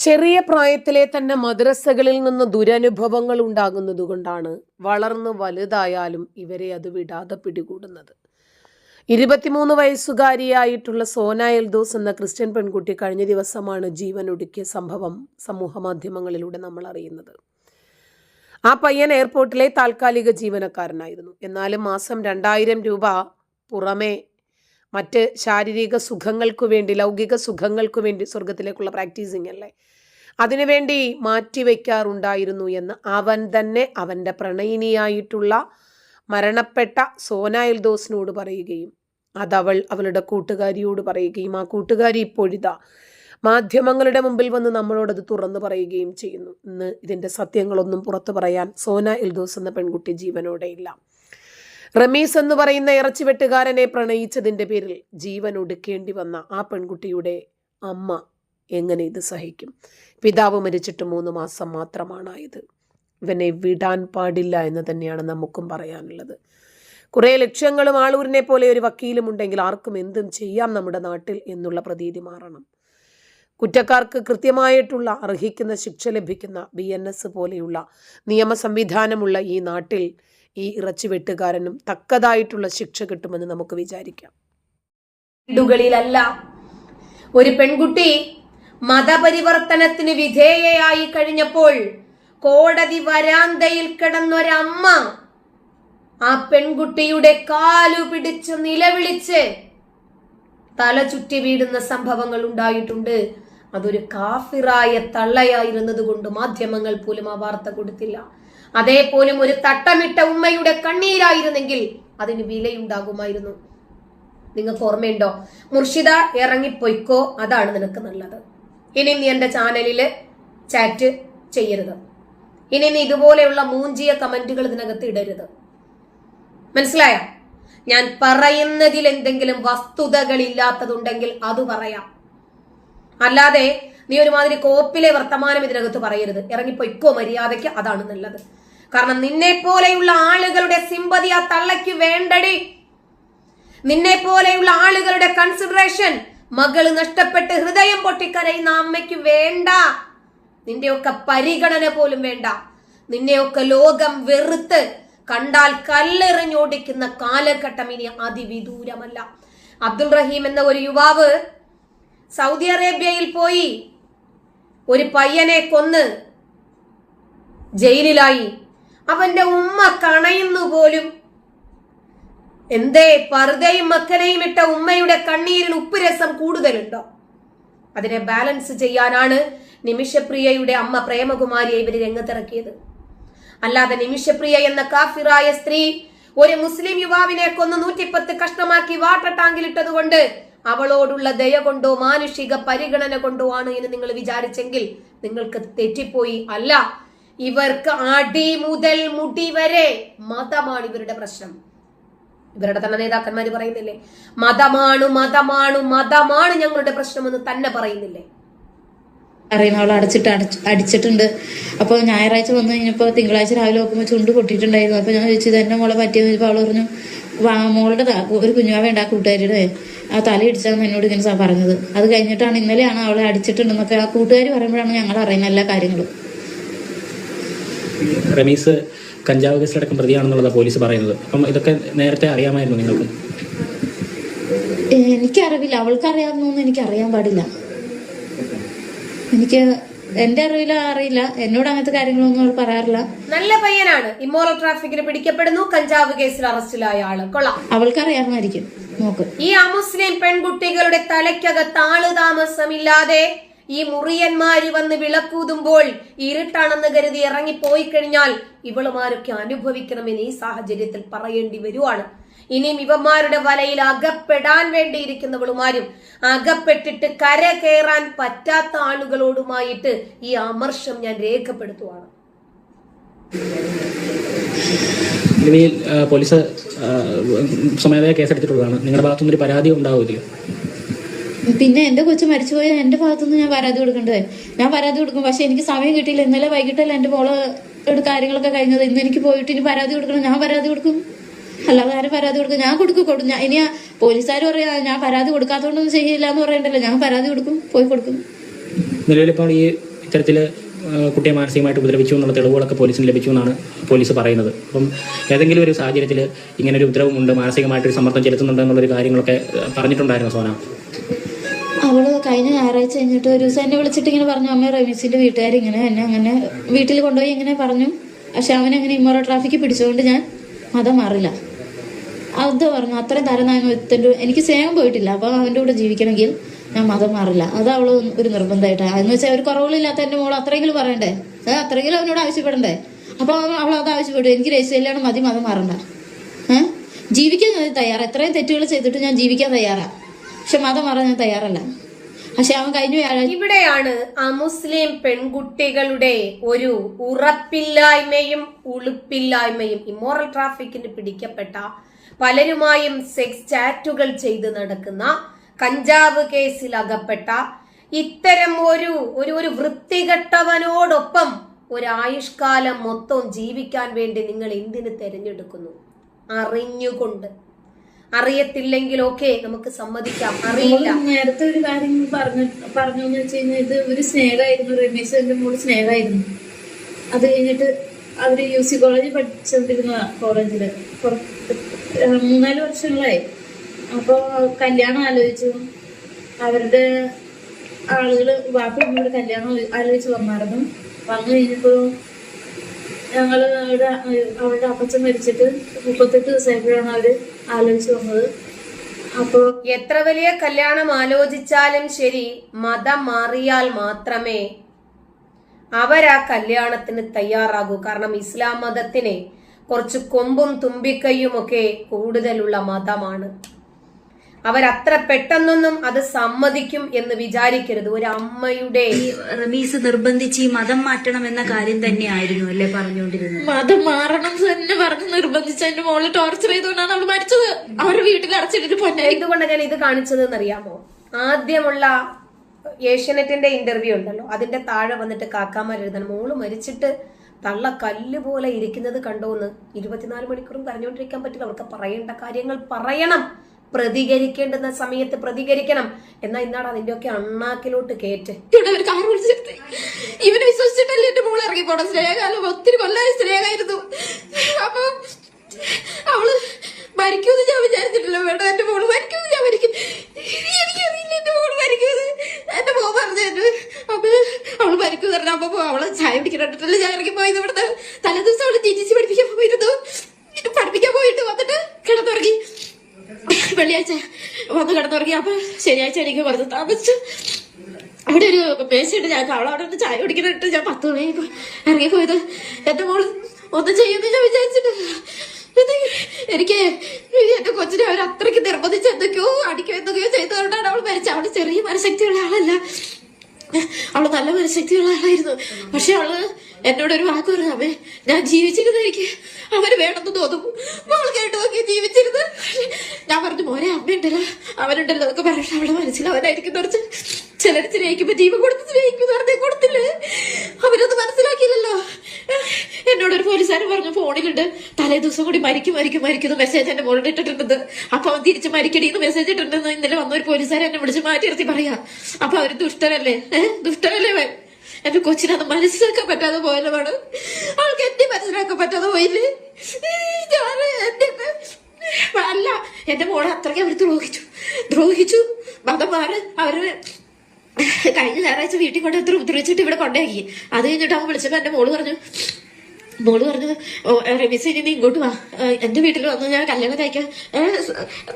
ചെറിയ പ്രായത്തിലെ തന്നെ മദ്രസകളിൽ നിന്ന് ദുരനുഭവങ്ങൾ ഉണ്ടാകുന്നതുകൊണ്ടാണ് വളർന്ന് വലുതായാലും ഇവരെ അത് വിടാതെ പിടികൂടുന്നത്. ഇരുപത്തിമൂന്ന് വയസ്സുകാരിയായിട്ടുള്ള സോന എൽദോസ് എന്ന ക്രിസ്ത്യൻ പെൺകുട്ടി കഴിഞ്ഞ ദിവസമാണ് ജീവൻ ഒടുക്കിയ സംഭവം സമൂഹ മാധ്യമങ്ങളിലൂടെ നമ്മൾ അറിയുന്നത്. ആ പയ്യൻ എയർപോർട്ടിലെ താൽക്കാലിക ജീവനക്കാരനായിരുന്നു. എന്നാലും മാസം രണ്ടായിരം രൂപ പുറമെ മറ്റ് ശാരീരിക സുഖങ്ങൾക്കു വേണ്ടി ലൗകിക സുഖങ്ങൾക്കു വേണ്ടി സ്വർഗത്തിലേക്കുള്ള പ്രാക്ടീസിങ് അല്ലേ? അതിനുവേണ്ടി മാറ്റിവെക്കാറുണ്ടായിരുന്നു എന്ന് അവൻ തന്നെ അവന്റെ പ്രണയിനിയായിട്ടുള്ള മരണപ്പെട്ട സോനായിൽ ദോസിനോട് പറയുകയും അതവൾ അവളുടെ കൂട്ടുകാരിയോട് പറയുകയും ആ കൂട്ടുകാരി ഇപ്പോഴിതാ. മാധ്യമങ്ങളുടെ മുമ്പിൽ വന്ന് നമ്മളോടത് തുറന്നു പറയുകയും ചെയ്യുന്നു. ഇന്ന് ഇതിന്റെ സത്യങ്ങളൊന്നും പുറത്തു പറയാൻ സോന ഇൽദോസ് എന്ന പെൺകുട്ടി ജീവനോടെ ഇല്ല. റമീസ് എന്ന് പറയുന്ന ഇറച്ചി വെട്ടുകാരനെ പ്രണയിച്ചതിന്റെ പേരിൽ ജീവൻ ഒടുക്കേണ്ടി വന്ന ആ പെൺകുട്ടിയുടെ അമ്മ എങ്ങനെ ഇത് സഹിക്കും? പിതാവ് മരിച്ചിട്ട് മൂന്ന് മാസം മാത്രമാണായത്. ഇവനെ വിടാൻ പാടില്ല എന്ന് തന്നെയാണ് നമുക്കും പറയാനുള്ളത്. കുറേ ലക്ഷ്യങ്ങളും ആളൂരിനെ പോലെ ഒരു വക്കീലും ഉണ്ടെങ്കിൽ ആർക്കും എന്തും ചെയ്യാം നമ്മുടെ നാട്ടിൽ എന്നുള്ള പ്രതീതി മാറണം. കുറ്റക്കാർക്ക് കൃത്യമായിട്ടുള്ള അർഹിക്കുന്ന ശിക്ഷ ലഭിക്കുന്ന ബി എൻ എസ് പോലെയുള്ള നിയമ സംവിധാനമുള്ള ഈ നാട്ടിൽ ഈ ഇറച്ചി വെട്ടുകാരനും തക്കതായിട്ടുള്ള ശിക്ഷ കിട്ടുമെന്ന് നമുക്ക് വിചാരിക്കാം. വീടുകളിലല്ല ഒരു പെൺകുട്ടി മതപരിവർത്തനത്തിന് വിധേയയായി കഴിഞ്ഞപ്പോൾ കോടതി വരാന്തയിൽ കിടന്നൊരമ്മ ആ പെൺകുട്ടിയുടെ കാലു പിടിച്ച് നിലവിളിച്ച് തല ചുറ്റി വീടുന്ന സംഭവങ്ങൾ ഉണ്ടായിട്ടുണ്ട്. അതൊരു കാഫിറായ തള്ളയായിരുന്നത് കൊണ്ട് മാധ്യമങ്ങൾ പോലും ആ വാർത്ത കൊടുത്തില്ല. അതേപോലും ഒരു തട്ടമിട്ട ഉമ്മയുടെ കണ്ണീരായിരുന്നെങ്കിൽ അതിന് വിലയുണ്ടാകുമായിരുന്നു. നിങ്ങൾക്ക് ഓർമ്മയുണ്ടോ? മുർഷിദ ഇറങ്ങിപ്പോയിക്കോ? അതാണ് നിനക്ക് നല്ലത്. ഇനി നീ എന്റെ ചാനലിൽ ചാറ്റ് ചെയ്യരുത്. ഇനി നീ ഇതുപോലെയുള്ള മൂഞ്ചിയ കമന്റുകൾ ഇതിനകത്ത് ഇടരുത്. മനസ്സിലായ? ഞാൻ പറയുന്നതിൽ എന്തെങ്കിലും വസ്തുതകൾ ഇല്ലാത്തതുണ്ടെങ്കിൽ അത് പറയാം. അല്ലാതെ നീ ഒരുമാതിരി കോപ്പിലെ വർത്തമാനം ഇതിനകത്ത് പറയരുത്. ഇറങ്ങിപ്പോയിക്കോ മര്യാദയ്ക്ക്? അതാണ് നല്ലത്. കാരണം നിന്നെ പോലെയുള്ള ആളുകളുടെ സിമ്പതി ആ തള്ളയ്ക്ക് വേണ്ടടി. നിന്നെ പോലെയുള്ള ആളുകളുടെ കൺസിഡറേഷൻ മകൾ നഷ്ടപ്പെട്ട് ഹൃദയം പൊട്ടിക്കരയുന്ന അമ്മയ്ക്ക് വേണ്ട. നിന്റെയൊക്കെ പരിഗണന പോലും വേണ്ട. നിന്നെയൊക്കെ ലോകം വെറുത്ത് കണ്ടാൽ കല്ലെറിഞ്ഞോടിക്കുന്ന കാലഘട്ടം ഇനി അതിവിദൂരമല്ല. അബ്ദുൾ റഹീം എന്ന ഒരു യുവാവ് സൗദി അറേബ്യയിൽ പോയി ഒരു പയ്യനെ കൊന്ന് ജയിലിലായി. അവന്റെ ഉമ്മ കണയുന്നു പോലും. എന്തേ പറുതയും മക്കനെയും ഇട്ട ഉമ്മയുടെ കണ്ണീരിൽ ഉപ്പുരസം കൂടുതലുണ്ടോ? അതിനെ ബാലൻസ് ചെയ്യാനാണ് നിമിഷപ്രിയയുടെ അമ്മ പ്രേമകുമാരിയെ ഇവർ രംഗത്തിറക്കിയത്. അല്ലാതെ നിമിഷപ്രിയ എന്ന കാഫിറായ സ്ത്രീ ഒരു മുസ്ലിം യുവാവിനെ കൊന്ന് നൂറ്റിപ്പത്ത് കഷ്ണമാക്കി വാട്ടർ ടാങ്കിലിട്ടത് കൊണ്ട് അവളോടുള്ള ദയ കൊണ്ടോ മാനുഷിക പരിഗണന കൊണ്ടോ ആണ് എന്ന് നിങ്ങൾ വിചാരിച്ചെങ്കിൽ നിങ്ങൾക്ക് തെറ്റിപ്പോയി. അല്ല ഇവർക്ക് അടി മുതൽ മുടി വരെ മതമാണ് ഇവരുടെ പ്രശ്നം. ഇവരുടെ തന്നെ നേതാക്കന്മാര് പറയുന്നില്ലേ? മതമാണ് മതമാണ് മതമാണ് ഞങ്ങളുടെ പ്രശ്നമെന്ന് തന്നെ പറയുന്നില്ലേ? അറിയുന്ന അവൾ അടച്ചിട്ട് അടച്ച് അടിച്ചിട്ടുണ്ട്. അപ്പോൾ ഞായറാഴ്ച വന്നു കഴിഞ്ഞപ്പോൾ തിങ്കളാഴ്ച രാവിലെ നോക്കുമ്പോൾ ചുണ്ട് പൊട്ടിയിട്ടുണ്ടായിരുന്നു. അപ്പോൾ ഞാൻ ചോദിച്ചു തന്നെ എന്നെ മോളെ പറ്റിയെന്ന്? ചോദിച്ചപ്പോൾ അവൾ പറഞ്ഞു "വാ, മോളുടെ ഒരു കുഞ്ഞുവാവേണ്ട ആ കൂട്ടുകാരിയുടെ. ആ എന്നോട് ഇങ്ങനെ പറഞ്ഞത്. അത് കഴിഞ്ഞിട്ടാണ് ഇന്നലെയാണ് അവളെ അടിച്ചിട്ടുണ്ടെന്നൊക്കെ ആ കൂട്ടുകാരി പറയുമ്പോഴാണ് ഞങ്ങൾ അറിയുന്ന എല്ലാ കാര്യങ്ങളും. റമീസ് കഞ്ചാവ് കേസിലടക്കം പ്രതിയാണെന്നുള്ളതാണ് പോലീസ് പറയുന്നത്. അപ്പം ഇതൊക്കെ നേരത്തെ അറിയാമായിരുന്നു നിങ്ങൾക്ക്? എനിക്കറിവില്ല. അവൾക്ക് അറിയാമെന്നൊന്നും എനിക്ക് അറിയാൻ പാടില്ല. എനിക്ക് എന്റെ അറിവില അറിയില്ല. എന്നോട് അങ്ങനത്തെ കാര്യങ്ങളൊന്നും അവൾ പറയാറില്ല. നല്ല പയ്യനാണ്. ഇമോറൽ ട്രാഫിക്കിന് പിടിക്കപ്പെടുന്നു. കഞ്ചാവ് കേസിൽ അറസ്റ്റിലായ ആൾ. കൊള്ളാം. അവൾക്ക് അറിയാമായിരിക്കും നോക്ക്. ഈ അമുസ്ലിം പെൺകുട്ടികളുടെ തലയ്ക്കകത്ത് ആൾ താമസമില്ലാതെ ഈ മുറിയന്മാര് വന്ന് വിളക്കൂതുമ്പോൾ ഇരുട്ടാണെന്ന് കരുതി ഇറങ്ങിപ്പോയി കഴിഞ്ഞാൽ ഇവളുമാരൊക്കെ അനുഭവിക്കണമെന്ന് ഈ സാഹചര്യത്തിൽ പറയേണ്ടി വരുവാണ്. ഇനിയും ഇവന്മാരുടെ വലയിൽ അകപ്പെടാൻ വേണ്ടിയിരിക്കുന്നവളുമാരും അകപ്പെട്ടിട്ട് കര കയറാൻ പറ്റാത്ത ആളുകളോടുമായിട്ട് ഈ അമർഷം ഞാൻ രേഖപ്പെടുത്തുവാണ്. പോലീസ് സ്വമേധയാ കേസെടുത്തിട്ടുള്ളതാണ്. നിങ്ങളുടെ ഭാഗത്തുനിന്ന് ഒരു പരാതി ഉണ്ടാവില്ല പിന്നെ എന്റെ കൊച്ചു മരിച്ചുപോയ എന്റെ ഭാഗത്തുനിന്ന് ഞാൻ പരാതി കൊടുക്കേണ്ടത്. ഞാൻ പരാതി കൊടുക്കും. പക്ഷെ എനിക്ക് സമയം കിട്ടിയില്ല. ഇന്നലെ വൈകിട്ടല്ല എന്റെ മോൾ കാര്യങ്ങളൊക്കെ കഴിഞ്ഞത്. ഇന്ന് എനിക്ക് പോയിട്ട് ഇനി പരാതി കൊടുക്കണം. ഞാൻ പരാതി കൊടുക്കും. അല്ലാതെ ആരും പരാതി കൊടുക്കും. ഞാൻ കൊടുക്കും കൊടുക്കും. ഞാൻ ഇനി പോലീസുകാർ പറയാ ഞാൻ പരാതി കൊടുക്കാത്തതുകൊണ്ടൊന്നും ചെയ്യില്ല എന്ന് പറയണ്ടല്ലോ. ഞാൻ പരാതി കൊടുക്കും പോയി കൊടുക്കും. നിലവിലിപ്പോൾ ഈ ഇത്തരത്തിൽ കുട്ടിയെ മാനസികമായിട്ട് ഉപദ്രവിച്ചു എന്നുള്ള തെളിവുകളൊക്കെ പോലീസിന് ലഭിച്ചു എന്നാണ് പോലീസ് പറയുന്നത്. അപ്പം ഏതെങ്കിലും ഒരു സാഹചര്യത്തിൽ ഇങ്ങനെ ഒരു ഉപദ്രവമുണ്ട് മാനസികമായിട്ട് സമ്മർദ്ദം ചെലുത്തുന്നുണ്ട് എന്നുള്ളൊരു കാര്യങ്ങളൊക്കെ പറഞ്ഞിട്ടുണ്ടായിരുന്നു സോന? ഞായറാഴ്ച കഴിഞ്ഞിട്ട് ഒരു ദിവസം എന്നെ വിളിച്ചിട്ട് ഇങ്ങനെ പറഞ്ഞു അമ്മ റമീസിന്റെ വീട്ടുകാർ ഇങ്ങനെ എന്നെ അങ്ങനെ വീട്ടിൽ കൊണ്ടുപോയി ഇങ്ങനെ പറഞ്ഞു. പക്ഷെ അവനങ്ങനെ ഇമ്മോറ ട്രാഫിക്ക് പിടിച്ചുകൊണ്ട് ഞാൻ മതം മാറില്ല. അത് പറഞ്ഞു അത്രയും തരനായ്മ എനിക്ക് സ്നേഹം പോയിട്ടില്ല. അപ്പൊ അവന്റെ കൂടെ ജീവിക്കണമെങ്കിൽ ഞാൻ മതം മാറില്ല. അത് അവൾ ഒരു നിർബന്ധമായിട്ടാണ് എന്ന് വെച്ചാൽ ഒരു കുറവുകളില്ലാത്ത എന്റെ മോൾ അത്രയെങ്കിലും പറയണ്ടേ? അത് അത്രയെങ്കിലും അവനോട് ആവശ്യപ്പെടണ്ടേ? അപ്പൊ അവൻ അവൾ അത് ആവശ്യപ്പെട്ടു എനിക്ക് രജിസ്റ്റർ കല്യാണം മതി മതം മാറണ്ട. ജീവിക്കാൻ ഞാൻ തയ്യാറാ. എത്രയും തെറ്റുകൾ ചെയ്തിട്ട് ഞാൻ ജീവിക്കാൻ തയ്യാറാണ് പക്ഷെ മതം മാറാൻ ഞാൻ തയ്യാറല്ല. പക്ഷെ അവൻ കഴിഞ്ഞ ഇവിടെയാണ് അമുസ്ലിം മുസ്ലിം പെൺകുട്ടികളുടെ ഒരു ഉറപ്പില്ലായ്മയും ഉളുപ്പില്ലായ്മയും ഇമോറൽ ട്രാഫിക്കിന് പിടിക്കപ്പെട്ട പലരുമായും സെക്സ് ചാറ്റുകൾ ചെയ്ത് നടക്കുന്ന കഞ്ചാവ് കേസിൽ അകപ്പെട്ട ഇത്തരം ഒരു ഒരു ഒരു വൃത്തികെട്ടവനോടൊപ്പം ഒരു ആയുഷ്കാലം മൊത്തം ജീവിക്കാൻ വേണ്ടി നിങ്ങൾ എന്തിന് തിരഞ്ഞെടുക്കുന്നു? അറിഞ്ഞുകൊണ്ട്. അറിയത്തില്ലെങ്കിൽ ഓക്കെ നമുക്ക് സമ്മതിക്കാം. അറിയില്ല. നേരത്തെ ഒരു കാര്യം പറഞ്ഞു പറഞ്ഞു എന്ന് വെച്ച് കഴിഞ്ഞാൽ ഇത് ഒരു സ്നേഹമായിരുന്നു രമേശ് എന്റെ മോൾ സ്നേഹമായിരുന്നു അത് കഴിഞ്ഞിട്ട് അവർ യു സി കോളേജിൽ പഠിച്ചോണ്ടിരുന്ന കോളേജിൽ മൂന്നാൽ വർഷങ്ങളായി. അപ്പൊ കല്യാണം ആലോചിച്ചു. അവരുടെ ആളുകൾ വാപ്പ എന്നോട് കല്യാണം ആലോചിച്ച് വന്നായിരുന്നു. വന്നു കഴിഞ്ഞപ്പോ ഞങ്ങൾ അവരുടെ അപ്പച്ചൻ മരിച്ചിട്ട് മുപ്പത്തെട്ട് ദിവസമായപ്പോഴാണ് അവർ ആലോചിച്ച് വന്നത്. അപ്പോ എത്ര വലിയ കല്യാണം ആലോചിച്ചാലും ശരി മതം മാറിയാൽ മാത്രമേ അവരാ കല്യാണത്തിന് തയ്യാറാകൂ. കാരണം ഇസ്ലാം മതത്തിനെ കുറച്ച് കൊമ്പും തുമ്പിക്കൈയും ഒക്കെ കൂടുതലുള്ള മതമാണ്. അവരത്ര പെട്ടെന്നൊന്നും അത് സമ്മതിക്കും എന്ന് വിചാരിക്കരുത്. ഒരു അമ്മയുടെ റമീസ് നിർബന്ധിച്ച് ഈ മതം മാറ്റണം എന്ന കാര്യം തന്നെയായിരുന്നു അല്ലേ പറഞ്ഞുകൊണ്ടിരുന്നത്? മതം മാറണം എന്ന് തന്നെ പറഞ്ഞ് നിർബന്ധിച്ച് എന്റെ മോൾ ടോർച്ചർ ചെയ്തുകൊണ്ടാണ് അവൾ മരിച്ചത്. അവരുടെ വീട്ടിൽ അടച്ചിട്ടിട്ട് പൊന്നെ. എന്തുകൊണ്ട് ഞാൻ ഇത് കാണിച്ചതെന്ന് അറിയാമോ ആദ്യമുള്ള ഏഷ്യനെറ്റിന്റെ ഇന്റർവ്യൂ ഉണ്ടല്ലോ. അതിന്റെ താഴെ വന്നിട്ട് കാക്കാമാർ എഴുതണം മോൾ മരിച്ചിട്ട് തള്ള കല്ല് പോലെ ഇരിക്കുന്നത് കണ്ടോന്ന് ഇരുപത്തിനാല് മണിക്കൂറും കരഞ്ഞുകൊണ്ടിരിക്കാൻ പറ്റില്ല. അവർക്ക് പറയേണ്ട കാര്യങ്ങൾ പറയണം. പ്രതികരിക്കേണ്ടുന്ന സമയത്ത് പ്രതികരിക്കണം. എന്നാ ഇന്നാണ് അതിന്റെയൊക്കെ അണ്ണാക്കിലോട്ട് കേറ്റ്. ഇവന് വിശ്വസിച്ചിട്ടല്ലേ എന്റെ ഇറങ്ങി പോണം സ്നേഹകാലം ഒത്തിരി കൊല്ലായി സ്നേഹമായിരുന്നു. അപ്പൊ അവൾ മരിക്കുമെന്ന് ഞാൻ വിചാരിച്ചിട്ടില്ല. വേണ്ട എന്റെ മോൾ മരിക്കുമെന്ന് ഞാൻ മരിക്കും എനിക്കറിയില്ല എന്റെ മോൾ മരിക്കുമെന്ന് എന്റെ മോൻ പറഞ്ഞു അപ്പൊ അവൾ മരിക്കും പറഞ്ഞു അപ്പൊ അവൾ ചായ പിടിക്കണ്ടിട്ടല്ലേ ഞാൻ ഇറങ്ങി പോയത് ഇവിടുത്തെ തലേ ദിവസം അവൾ ജി ടി സി പഠിപ്പിക്കാൻ പോയിരുന്നു പഠിപ്പിക്കാൻ പോയിട്ട് വന്നിട്ട് കിടന്നുറങ്ങി വെള്ളിയാഴ്ച വന്ന് കിടന്നുറങ്ങി. അപ്പൊ ശനിയാഴ്ച എനിക്ക് കുറച്ച് താമസിച്ചു. അവിടെ ഒരു മേശയുണ്ട് ഞാൻ അവളെ അവിടെ ചായ കുടിക്കുന്നിട്ട് ഞാൻ പത്ത് മണി ഇറങ്ങിപ്പോയത് എന്റെ മോൾ ഒന്നും ചെയ്യുമെന്ന് ഞാൻ വിചാരിച്ചിട്ട് എനിക്ക് എന്റെ കൊച്ചിനെ അവർ അത്രയ്ക്ക് നിർബന്ധിച്ച് എന്തൊക്കെയോ അടിക്കോ എന്തൊക്കെയോ ചെയ്തുകൊണ്ടാണ് അവൾ മരിച്ചത്. അവൾ ചെറിയ മനഃശക്തിയുള്ള ആളല്ല. അവൾ നല്ല മനഃശക്തിയുള്ള ആളായിരുന്നു. പക്ഷെ അവൾ എന്നോട് ഒരു വാക്ക് പറഞ്ഞു അവൻ ഞാൻ ജീവിച്ചിരുന്ന എനിക്ക് അവന് വേണമെന്ന് തോന്നും. അവൾ കേട്ടു നോക്കി ജീവിച്ചിരുന്നു. ഞാൻ പറഞ്ഞു മോനെ അമ്മയുണ്ടല്ലോ. അവനുണ്ടല്ലോ എന്നൊക്കെ പറഞ്ഞു അവളെ മനസ്സിൽ അവനായിരിക്കും ചിലർ സ്നേഹിക്കുമ്പോ ജീവൻ കൊടുത്ത് സ്നേഹിക്കും വെറുതെ കൊടുത്തില്ലേ? അവരത് മനസ്സിലാക്കിയില്ലല്ലോ. എന്നോട് ഒരു പോലീസുകാരൻ പറഞ്ഞു ഫോണിലുണ്ട്. തലേ ദിവസം കൂടി മരിക്കും മരിക്കും മരിക്കുന്നു മെസ്സേജ് എന്റെ മുകളിൽ ഇട്ടിട്ടുണ്ടെന്ന്. അപ്പൊ അവൻ തിരിച്ച് മരിക്കടിന്ന് മെസ്സേജ് ഇട്ടിട്ടുണ്ടെന്ന് ഇന്നലെ വന്ന ഒരു പോലീസുകാരൻ എന്നെ വിളിച്ച് മാറ്റി നിർത്തി പറയാ. അപ്പൊ അവർ ദുഷ്ടരല്ലേ? ദുഷ്ടരല്ലേ അവൻ എന്റെ കൊച്ചിനത് മനസ്സിലാക്കാൻ പറ്റാതെ പോയതാണ് അവൾക്ക് എന്നെ മനസ്സിലാക്കാൻ പറ്റാതെ പോയില്ലേ? അല്ല എന്റെ മോളെ അത്രയ്ക്ക് അവർ ദ്രോഹിച്ചു. ദ്രോഹിച്ചു. മതം മാറി അവർ കഴിഞ്ഞ ഞായറാഴ്ച വീട്ടിൽ കൊണ്ട് എത്ര ഉപദ്രവിച്ചിട്ട് ഇവിടെ കൊണ്ടാക്കി അത് കഴിഞ്ഞിട്ട് അവൻ വിളിച്ചപ്പോ എന്റെ മോൾ പറഞ്ഞു മോൾ പറഞ്ഞു റമീസ് ഇനി നീ ഇങ്ങോട്ട് വാ. എന്റെ വീട്ടിൽ വന്നു ഞാൻ കല്യാണം കഴിക്കാൻ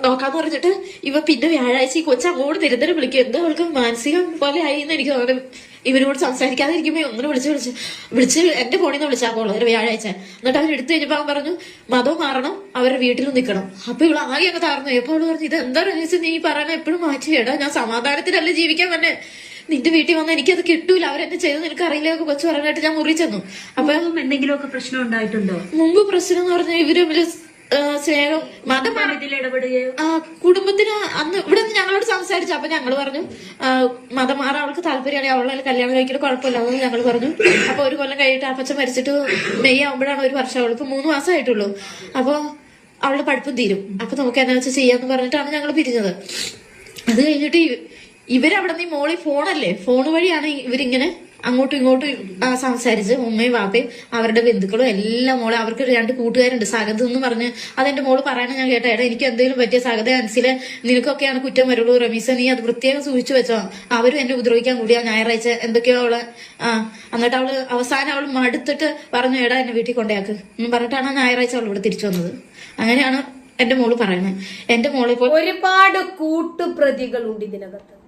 നോക്കാന്ന് പറഞ്ഞിട്ട് ഇവ പിന്നെ വ്യാഴാഴ്ച ഈ കൊച്ചു അങ്ങോട്ട് നിരന്തരം വിളിക്കും. എന്താ അവൾക്ക് മാനസികം പോലെ ആയി എന്ന് എനിക്ക് തോന്നുന്നു. ഇവരോട് സംസാരിക്കാതിരിക്കുമ്പോ ഒന്നിനെ വിളിച്ച് വിളിച്ച് വിളിച്ച് എന്റെ ഫോണിൽ നിന്ന് വിളിച്ചാൽ പോളൂ ഒരു വ്യാഴാഴ്ച. എന്നിട്ട് അവർ എടുത്തു കഴിഞ്ഞപ്പോ അവൻ പറഞ്ഞു മതം മാറണം അവരുടെ വീട്ടിൽ നിൽക്കണം അപ്പൊ ഇവിടെ ആകെ അങ്ങ് താർന്നു എപ്പോൾ പറഞ്ഞു ഇത് എന്താ റമീസ് നീ പറയണ എപ്പോഴും മാറ്റി വേടാ ഞാൻ സമാധാനത്തിലല്ലേ ജീവിക്കാൻ തന്നെ നിന്റെ വീട്ടിൽ വന്നാൽ എനിക്കത് കിട്ടൂല. അവരെന്നെ ചെയ്തു നിനക്ക് അറിയില്ല കൊച്ചു പറഞ്ഞിട്ട് ഞാൻ മുറി ചെന്നു. അപ്പൊ എന്തെങ്കിലും എന്തെങ്കിലുമൊക്കെ പ്രശ്നം ഉണ്ടായിട്ടുണ്ടോ? മുമ്പ് പ്രശ്നം എന്ന് പറഞ്ഞാൽ ഇവർ തമ്മിൽ സ്നേഹം മതം കുടുംബത്തിന് അന്ന് ഇവിടെ ഞങ്ങളോട് സംസാരിച്ചു. അപ്പൊ ഞങ്ങൾ പറഞ്ഞു മതം മാറാൻ അവൾക്ക് താല്പര്യമാണ്. അവളെ കല്യാണം കഴിക്കൽ കുഴപ്പമില്ല എന്ന് ഞങ്ങൾ പറഞ്ഞു. അപ്പൊ ഒരു കൊല്ലം കഴിഞ്ഞിട്ട് അപ്പച്ച മരിച്ചിട്ട് മെയ് ആവുമ്പോഴാണ് ഒരു വർഷം അവൾ ഇപ്പൊ മൂന്ന് മാസമായിട്ടുള്ളൂ. അപ്പൊ അവളുടെ പഠിപ്പും തീരും. അപ്പൊ നമുക്ക് എന്നാ വെച്ചാൽ ചെയ്യാന്ന് പറഞ്ഞിട്ടാണ് ഞങ്ങൾ പിരിഞ്ഞത്. അത് കഴിഞ്ഞിട്ട് ഇവരവിടെ നിന്ന് മോളി ഫോണല്ലേ? ഫോൺ വഴിയാണ് ഇവരിങ്ങനെ അങ്ങോട്ടും ഇങ്ങോട്ടും സംസാരിച്ച് ഉമ്മയും വാപ്പയും അവരുടെ ബന്ധുക്കളും എല്ലാം മോളെ അവർക്ക് രണ്ട് കൂട്ടുകാരുണ്ട്. സഗത് എന്ന് പറഞ്ഞ് അതെന്റെ മോൾ പറയണ ഞാൻ കേട്ട ഏട്ടാ എനിക്ക് എന്തെങ്കിലും പറ്റിയ സഗത അനുസരിച്ച് നിനക്കൊക്കെയാണ് കുറ്റം വരുള്ളൂ റമീസ. നീ അത് പ്രത്യേകം സൂക്ഷിച്ചു വെച്ചോ. അവരും എന്നെ ഉപദ്രവിക്കാൻ കൂടിയാ ഞായറാഴ്ച എന്തൊക്കെയോ അവൾ ആ എന്നിട്ട് അവൾ അവസാനം അവൾ മടുത്തിട്ട് പറഞ്ഞു ഏടാ എന്നെ വീട്ടിൽ കൊണ്ടേക്ക് എന്ന് പറഞ്ഞിട്ടാണ് ഞായറാഴ്ച അവൾ ഇവിടെ തിരിച്ചു വന്നത്. അങ്ങനെയാണ് എന്റെ മോൾ പറയണത്. എന്റെ മോളെ ഒരുപാട് കൂട്ടുപ്രതികളുണ്ട് ഇതിനകത്ത്.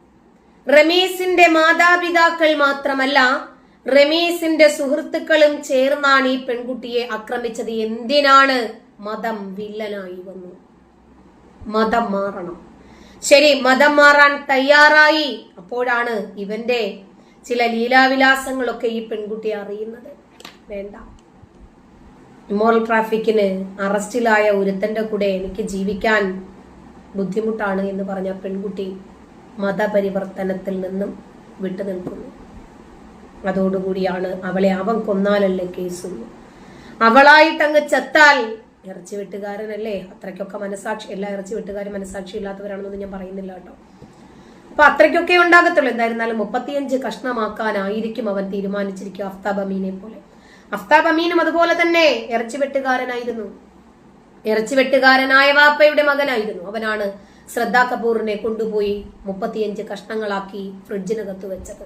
റമീസിന്റെ മാതാപിതാക്കൾ മാത്രമല്ല റമീസിന്റെ സുഹൃത്തുക്കളും ചേർന്നാണ് ഈ പെൺകുട്ടിയെ ആക്രമിച്ചത്. എന്തിനാണ്? മതം വില്ലനായി വന്നു. മതം മാറണം. ശരി മതം മാറാൻ തയ്യാറായി. അപ്പോഴാണ് ഇവന്റെ ചില ലീലാവിലാസങ്ങളൊക്കെ ഈ പെൺകുട്ടി അറിയുന്നത്. വേണ്ട. മോറൽ ട്രാഫിക്കിന് അറസ്റ്റിലായ ഒരുത്തന്റെ കൂടെ എനിക്ക് ജീവിക്കാൻ ബുദ്ധിമുട്ടാണ് എന്ന് പറഞ്ഞ പെൺകുട്ടി മതപരിവർത്തനത്തിൽ നിന്നും വിട്ടുനിൽക്കുന്നു അതോടുകൂടിയാണ് അവളെ അവൻ കൊന്നാലല്ലേ കേസ് അവളായിട്ട് അങ്ങ് ചത്താൽ ഇറച്ചി വെട്ടുകാരനല്ലേ? അത്രയ്ക്കൊക്കെ മനസാക്ഷി എല്ലാ ഇറച്ചി വെട്ടുകാരും മനസാക്ഷി ഇല്ലാത്തവരാണെന്നൊന്നും ഞാൻ പറയുന്നില്ല കേട്ടോ. അപ്പൊ അത്രയ്ക്കൊക്കെ ഉണ്ടാകത്തുള്ളൂ. എന്തായിരുന്നാലും മുപ്പത്തിയഞ്ച് കഷ്ണമാക്കാനായിരിക്കും അവൻ തീരുമാനിച്ചിരിക്കുക അഫ്താബ് അമീനെ പോലെ. അഫ്താബ് അമീനും അതുപോലെ തന്നെ ഇറച്ചി വെട്ടുകാരനായിരുന്നു. ഇറച്ചി വെട്ടുകാരനായ വാപ്പയുടെ മകനായിരുന്നു. അവനാണ് ശ്രദ്ധാ കപൂറിനെ കൊണ്ടുപോയി മുപ്പത്തിയഞ്ച് കഷ്ണങ്ങളാക്കി ഫ്രിഡ്ജിനകത്ത് വെച്ചത്.